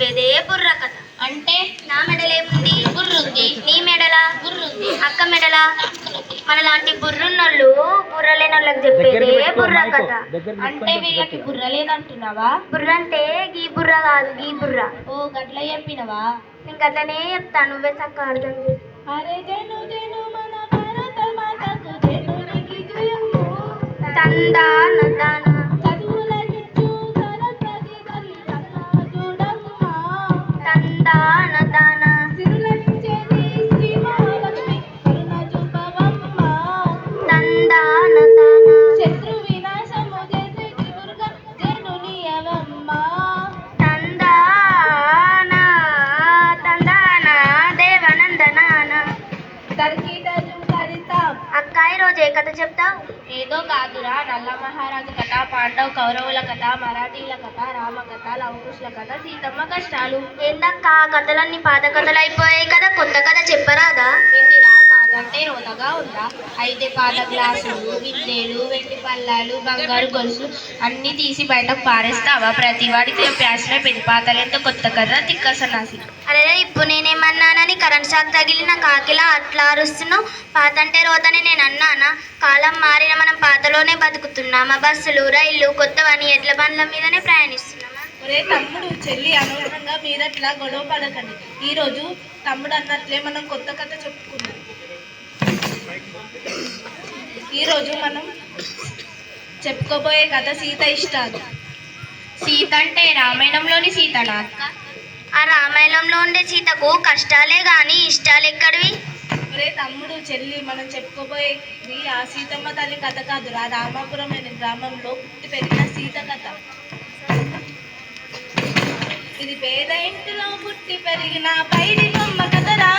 చెప్పేదే బుర్ర కథ. అంటే నా మెడలేముంది బుర్రుంది నీ మెడలా బుర్రుంది అక్క మెడలా అక్కలది. మనలాంటి బుర్రున్నోళ్ళు బుర్ర లేనోళ్ళకి చెప్పేదే బుర్ర కథ. అంటే వీళ్ళకి బుర్ర లేదంటున్నావా? బుర్ర అంటే గీ బుర్ర కాదు గీ బుర్ర. ఓ గట్ల చెప్పినవా? ఇంక అట్లనే చెప్తా నువ్వే చక్క అర్థం చేసుకో. అరే కథ చెప్తావు ఏదో కాదురా నల్ల మహారాజు కథ పాండవ కౌరవుల కథ మరాఠీల కథ రామ కథ లవకుశుల కథ సీతమ్మ కష్టాలు. ఏందక్క? ఆ కథలన్నీ పాత కథలు అయిపోయాయి కదా. కొత్త కథ చెప్పరాదా? కాదంటే రోదగా ఉందా? అయితే పాత గ్లాసులు విద్యలు వెండి పల్లాలు బంగారు గొలుసులు అన్నీ తీసి బయటకు పారేస్తావా? ప్రతి వాడికి ప్యాసిన పెళ్ళి పాతలెంత కొత్త కథ తిక్కసనాసి అరే ఇప్పుడు నేనేమన్నానని కరెంట్ షాక్ తగిలిన కాకిలా అట్లా అరుస్తున్నావు? పాత అంటే రోతని నేను అన్నానా? కాలం మారిన మనం పాతలోనే బతుకుతున్నామా? బస్సులు రైళ్ళు కొత్తవని ఎడ్ల బండ్ల మీదనే ప్రయాణిస్తున్నామా? ఒరే తమ్ముడు చెల్లి అనవసరంగా మీరట్లా గొడవ పడకండి. ఈరోజు తమ్ముడు అన్నట్లే మనం కొత్త కథ చెప్పుకున్నాం ఈరోజు మనం చెప్పుకోబోయే కథ సీత ఇష్టాలు. సీత అంటే రామాయణంలోని సీతనా అక్క? ఆ రామాయణంలో ఉండే సీతకు కష్టాలే గాని ఇష్టాలు ఎక్కడివి ఒరే తమ్ముడు చెల్లి మనం చెప్పుకోబోయేది ఆ సీతమ్మ తల్లి కథ కాదురా రామాపురం అనే గ్రామంలో పుట్టి పెరిగిన సీత కథ. ఇది పేద ఇంటిలో పుట్టి పెరిగిన పైడి బొమ్మ కథరా?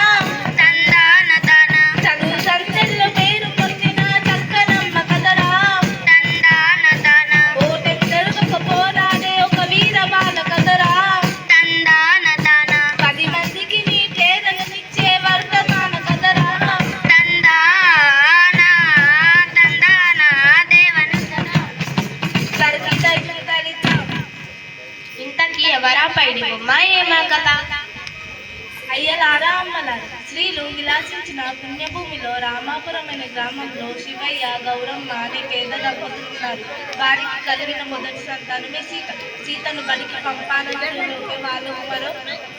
గ్రామంలో శివయ్య గౌరమ్మ అనే పేద దంపతులు ఉన్నారు వారికి కలిగిన మొదటి సంతానమే సీత. సీతను బడికి పంపాలనుకునే వాళ్ళకు మరో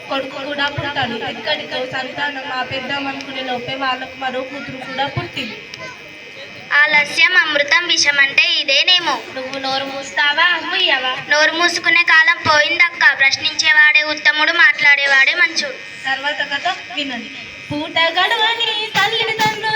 కొడుకు కూడా పుట్టాడు ఎక్కడికో సంతానం ఆ పెద్దాం అనుకునే లోపే వాళ్ళకు మరో కూతురు కూడా పుట్టింది. ఆలస్యం అమృతం విషం అంటే ఇదేనేమో? నువ్వు నోరు మూస్తావా ముయ్యవా నోరు మూసుకునే కాలం పోయిందక్క. ప్రశ్నించేవాడే ఉత్తముడు మాట్లాడేవాడే మంచుడు. తర్వాత కథ వినండి. పూట గడవని తల్లి తండ్రులకు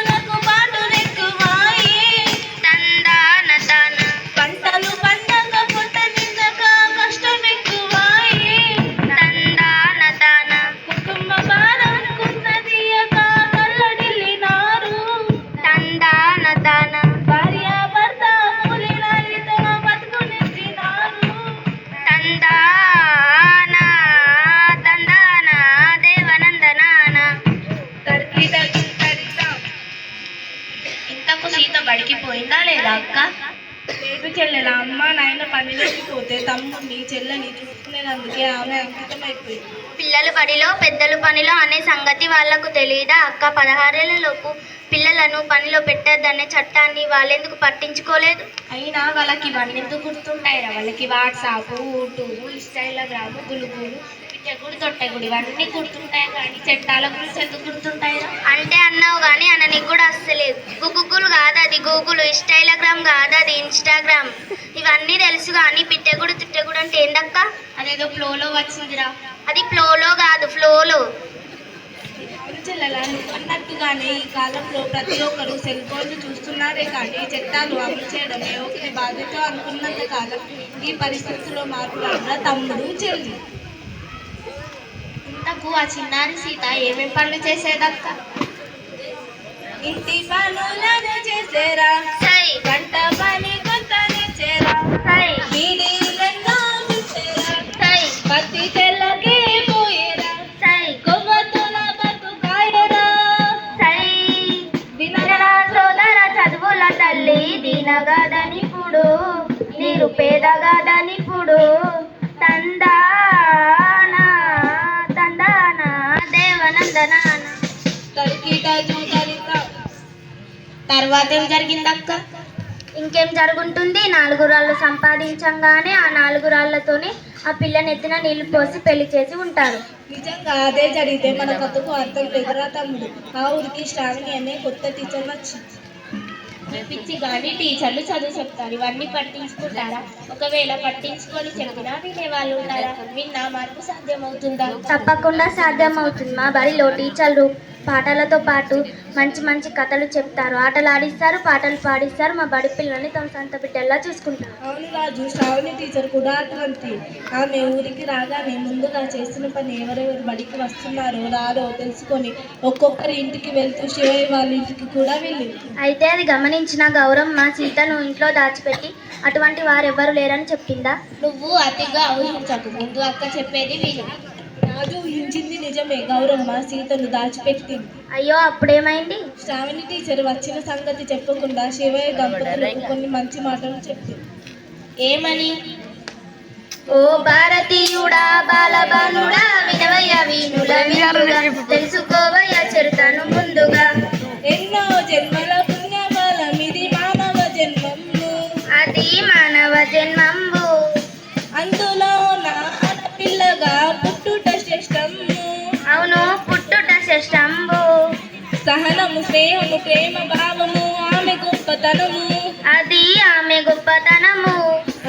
సీత బడికి పోయిందా లేదా అక్క? లేదు చెల్లెల అమ్మ నాయన పనిలోకి పోతే తమ్ముడిని చెల్లెని చూసుకునేందుకే ఆమె అంకితం అయిపోయింది పిల్లలు బడిలో పెద్దలు పనిలో అనే సంగతి వాళ్ళకు తెలియదా అక్క? పదహారేళ్ళలోపు పిల్లలను పనిలో పెట్టద్దనే చట్టాన్ని వాళ్ళెందుకు పట్టించుకోలేదు? అయినా వాళ్ళకి ఇవన్నీ ఎందుకు గుర్తుంటాయిరా వాళ్ళకి వాట్సాప్ యూట్యూబ్ ఇన్స్టాగ్రామ్ గులుగులు తొట్టగుడు ఇవన్నీ గుర్తుంటాయి కానీ చట్టాల గురించి ఎందుకు అంటే అన్నావు కానీ అననికి కూడా అస్సలేదు. గూగుల్ కాదు అది గూగుల్ ఇన్స్టాగ్రామ్ కాదు అది ఇన్స్టాగ్రామ్. ఇవన్నీ తెలుసు కానీ పిట్టెగుడు తిట్టెగుడు అంటే ఏందక్క? అదేదో ఫ్లోలో వచ్చిందిరా అది ఫ్లోలో కాదు ఫ్లోలో. చెల్లెల నువ్వు అన్నట్టుగానే ఈ కాలంలో ప్రతి ఒక్కరు సెల్ ఫోన్లు చూస్తున్నారే కానీ చట్టాలు అమలు చేయడమే ఒకరి బాధ్యత అనుకున్నంత కాలం ఈ పరిస్థితుల్లో మార్పు రానురా తమ్ముడు చెల్లి. ఇంతకు ఆ చిన్నారి సీత ఏమేం పనులు చేసేదక్క? ఇంటి పనులను చేసేరా. వంట పని కొత్త చేరా బీడీలెన్నో పత్తి పోయేరా. బతుకాయరా వినరా సోదర చదువుల తల్లి దీనగాదనిప్పుడు నీరు పేదగాదనిప్పుడు తర్వాత ఏం జరిగింది అక్క ఇంకేం జరుగుంటుంది? నాలుగు రాళ్ళు సంపాదించంగానే ఆ నాలుగు రాళ్ళతోనే ఆ పిల్లని ఎత్తిన నీళ్ళు పోసి పెళ్ళి చేసి ఉంటారు. నిజంగా అదే జరిగితే మన కథకు అర్థం లేదురా తమ్ముడు. ఆ ఊరికి శ్రావణి అనే కొత్త టీచర్ వచ్చింది. పిచ్చి కానీ టీచర్లు చదువు చెప్తారు. ఇవన్నీ పట్టించుకుంటారా? ఒకవేళ పట్టించుకొని చెప్పినా వినే వాళ్ళు ఉంటారా? విన్నా మార్పు సాధ్యమవుతుందా? తప్పకుండా సాధ్యమవుతుంది మా బడిలో టీచర్లు పాటలతో పాటు మంచి మంచి కథలు చెప్తారు. ఆటలు ఆడిస్తారు పాటలు పాడిస్తారు. మా బడి పిల్లల్ని తమ సొంత బిడ్డల్లా చూసుకుంటారు. అవును రాజు శ్రావణి టీచర్ కూడా అటువంటి. ఆమె ఊరికి రాగానే ముందుగా చేసిన పని ఎవరెవరు బడికి వస్తున్నారో రారో తెలుసుకొని ఒక్కొక్కరి ఇంటికి వెళ్తూ శివయ్య వాళ్ళ ఇంటికి కూడా వెళ్ళింది అయితే అది గమనించిన గౌరమ్మ సీతను ఇంట్లో దాచిపెట్టి అటువంటి వారెవ్వరు లేరని చెప్పిందా? నువ్వు అతిగా ఊహించకు. ముందు అక్క చెప్పేది విను. రాజు ఊహించింది నిజమే గౌరమ్మ సీతను దాచిపెట్టింది అయ్యో అప్పుడేమైంది? శ్రావణి టీచర్ వచ్చిన సంగతి చెప్పకుండా శివయ్య దంపతులకు కొన్ని మంచి మాటలు చెప్పింది ఏమని? ఓ భారతీయుడా బాలబానుడా వినవయ్య వీణుల తెలుసుకోవయ్య చరితను ముందుగా. ఎన్నో జన్మల పుణ్యఫలం ఇది మానవ జన్మము. అది మానవ జన్మంబు సహనము స్నేహము ప్రేమ భావము ఆమె గొప్పతనము. అది ఆమె గొప్పతనము.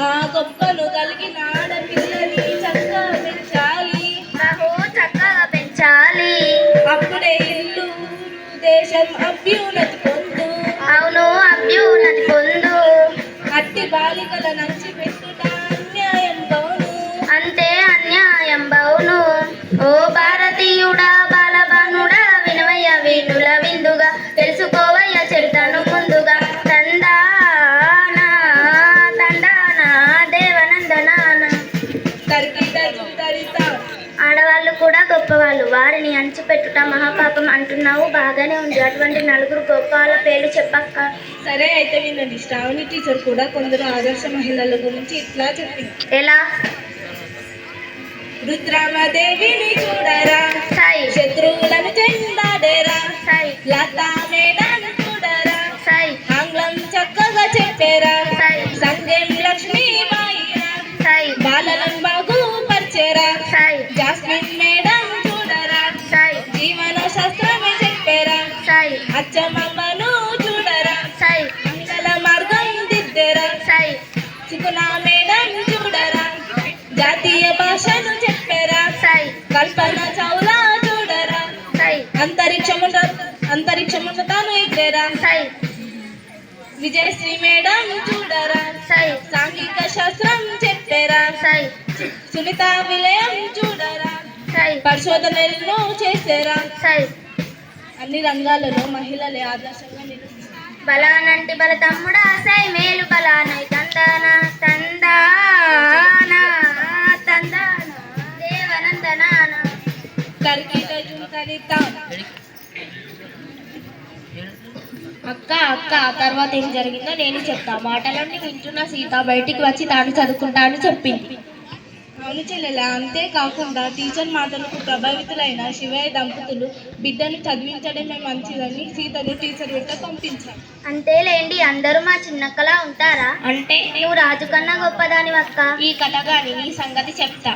ఆ గొప్పను కలిగిన ఆడపిల్లని చక్కగా పెంచాలి. బహు చక్కగా పెంచాలి. అప్పుడే ఇల్లు దేశం అభ్యున్నతి పొందు. అవును అభ్యున్నతి పొందు. అట్టి బాలికల నంచి ఆడవాళ్ళు కూడా గొప్పవాళ్ళు. వారిని అంచిపెట్టుట మహాపాపం అంటున్నావు. బాగానే ఉంది. అటువంటి నలుగురు గొప్ప వాళ్ళ పేర్లు చెప్పక్క. సరే అయితే వినండి. శ్రావణి టీచర్ కూడా కొందరు ఆదర్శ మహిళల గురించి ఇట్లా చెప్పింది. ఎలా? రుద్రామదేవిని చూడరా? సాయి. శత్రువులను చెందాడేరా? సాయి. లతా మేడాను చూడరా? సాయి. ఆంగ్లం చక్కగా చెప్పారా? సాయి. సంగం అంతరిక్షము అంతరిక్షము తాను ఎక్కరా సాయి విజయశ్రీ మేడం చూడరా? సాయి సాంఘిక శాస్త్రం చెప్పారా? సాయి సునీత విలయం చూడరా? సాయి పరిశోధనలను చేసారా? సాయి అన్ని రంగాలలో మహిళలే ఆదర్శంగా బలానంటి బల తమ్ముడా సాయి మేలు బలానై తందాన తందాన తందాన దేవనందనాన. కరికిట జుంకరిత అక్క అక్క ఆ తర్వాత ఏం జరిగిందో నేను చెప్తా. మాటలన్నీ వింటున్న సీత బయటికి వచ్చి తాను చదువుకుంటా అని చెప్పింది. అవును చెల్లెల అంతేకాకుండా టీచర్ మాటలకు ప్రభావితులైన శివయ్య దంపతులు బిడ్డను చదివించడమే మంచిదని సీతను టీచర్ వెంట పంపించారు. అంతేలేండి అందరూ మా చిన్నక్కలా ఉంటారా? అంటే నువ్వు రాజు కన్నా గొప్పదాని అక్క ఈ కథ గాని ఈ సంగతి చెప్తా.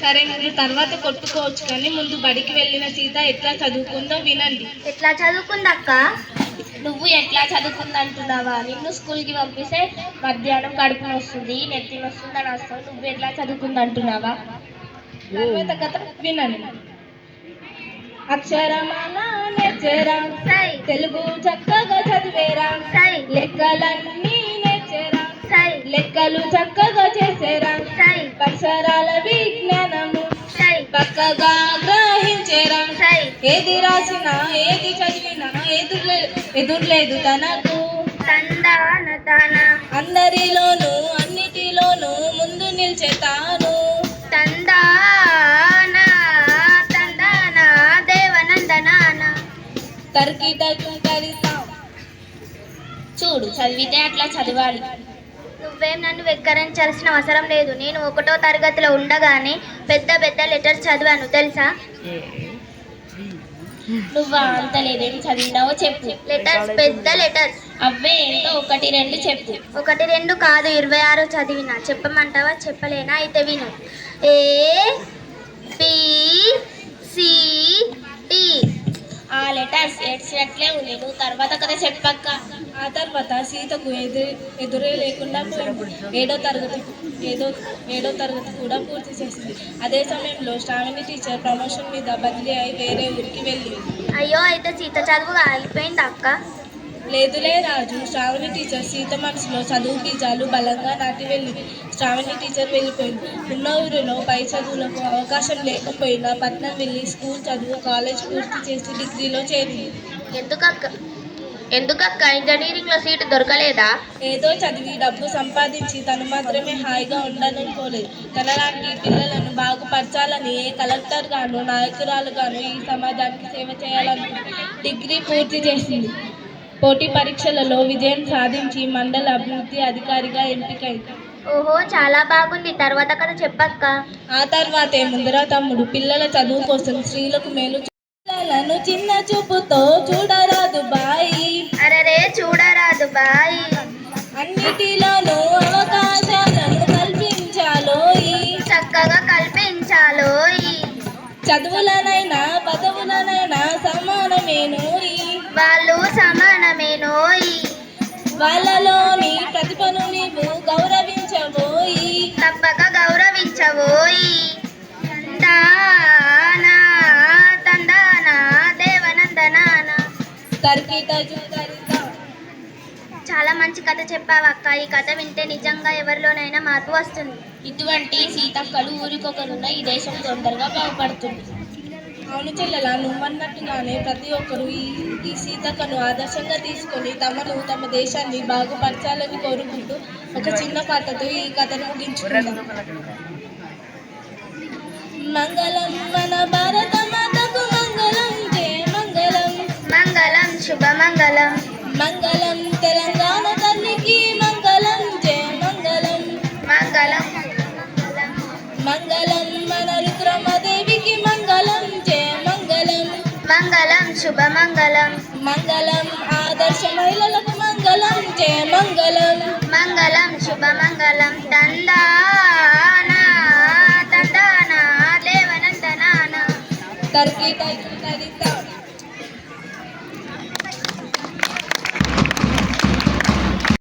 సరే మీరు తర్వాత కొట్టుకోవచ్చు కానీ ముందు బడికి వెళ్ళిన సీత ఎట్లా చదువుకుందో వినండి. ఎట్లా చదువుకుందక్క? నువ్వు ఎట్లా చదువుకుందంటున్నావా? నిన్ను స్కూల్కి పంపిస్తే మధ్యాహ్నం కడుపు వస్తుంది నెత్తి వస్తుంది అని వస్తావు నువ్వు ఎట్లా చదువుకుందంటున్నావా? తర్వాత కథ వినండి. సాయి తెలుగు చక్కగా చదివేరా లెక్కలన్నీ లెక్కలు చక్కగా చేసేరా. పరిసరాల విజ్ఞానము పక్కగా గ్రహించేరా. ఏది రాసినా ఏది చదివినా ఎదుర్లే ఎదుర్లేదు తనకు. అందరిలోనూ అన్నిటిలోనూ ముందు నిల్చే తాను. తందాన తందాన దేవనందనాన. తర్కిట కుంకరిస్తాం చూడు చదివితే అట్లా చదవాలి. నువ్వేం నన్ను వెక్కరించాల్సిన అవసరం లేదు. నేను ఒకటో తరగతిలో ఉండగానే పెద్ద పెద్ద లెటర్స్ చదివాను తెలుసా? నువ్వు అంత లేదేం చదివినావో చెప్పు. లెటర్స్ పెద్ద లెటర్స్. అవే ఏంటో ఒకటి రెండు చెప్పు. ఒకటి రెండు కాదు ఇరవై ఆరు చదివిన. చెప్పమంటావా? చెప్పలేనా? అయితే విను. A B C D. ఆ లెటర్స్ ఏడ్చినట్లే ఉంది నువ్వు తర్వాత కదా చెప్పక్క. ఆ తర్వాత సీతకు ఎదురు ఎదురే లేకుండా పోయింది ఏడో తరగతి ఏదో ఏడో తరగతి కూడా పూర్తి చేసింది. అదే సమయంలో శ్రావణి టీచర్ ప్రమోషన్ మీద బదిలీ అయి వేరే ఊరికి వెళ్ళింది. అయ్యో అయితే సీత చదువు ఆగిపోయింది అక్క. లేదులే రాజు. శ్రావణి టీచర్ సీత మనసులో చదువు బీజాలు బలంగా నాటి వెళ్ళింది శ్రావణి టీచర్ వెళ్ళిపోయింది ఉన్న ఊరిలో పై చదువులకు అవకాశం లేకపోయినా పట్నం వెళ్ళి స్కూల్ చదువు కాలేజ్ పూర్తి చేసి డిగ్రీలో చేరింది ఎందుకక్క? ఎందుకక్క? ఇంజనీరింగ్లో సీటు దొరకలేదా? ఏదో చదివి డబ్బు సంపాదించి తను మాత్రమే హాయిగా ఉండనుకోలేదు తనలాంటి పిల్లలను బాగుపరచాలని ఏ కలెక్టర్ గాను నాయకురాలు గాను ఈ సమాజానికి సేవ చేయాలనుకుంది డిగ్రీ పూర్తి చేసింది. పోటీ పరీక్షలలో విజయం సాధించి మండల అభివృద్ధి అధికారిగా ఎంపికైంది ఓహో చాలా బాగుంది. తర్వాత కథ చెప్పక్క. ఆ తర్వాతే ముందర తమ్ముడు పిల్లల చదువు కోసం స్త్రీలకు మేలు పిల్లలను చిన్న చూపుతో చూడరాదు బాయి. అరరే చూడరాదు బాయ్. అన్నిటిలోనూ అవకాశాలను కల్పించాలోయి. చక్కగా కల్పించాలోయ్. చదువులనైనా పదవులనైనా సమానమేనోయి. వాళ్ళు సమానమేనోయ్ వాళ్ళలోని ప్రతిభను నీవు గౌరవించబోయి. తప్పక జుదరిత. చాలా మంచి కథ చెప్పావక్క ఈ కథ వింటే నిజంగా ఎవరిలోనైనా మార్పు వస్తుంది. ఇటువంటి సీతక్కలు ఊరికొకరున్న ఈ దేశం తొందరగా బాగుపడుతుంది. అవును చెల్లెల నువ్వన్నట్టుగానే ప్రతి ఒక్కరూ ఈ ఈ సీతకను ఆదర్శంగా తీసుకొని తమను తమ దేశాన్ని బాగుపరచాలని కోరుకుంటూ ఒక చిన్న పాటతో ఈ కథను ముగించుకుందాం. మంగళం మన భారత మాతకు మంగళం మంగళం. మంగళం శుభమంగళం. మంగళం తెలంగాణ శుభమంగళం మంగళం. ఆదర్శ మహిళలకు మంగళం జయ మంగళం. మంగళం శుభమంగళం తందానా తందానా దేవనందనానా తర్కీ.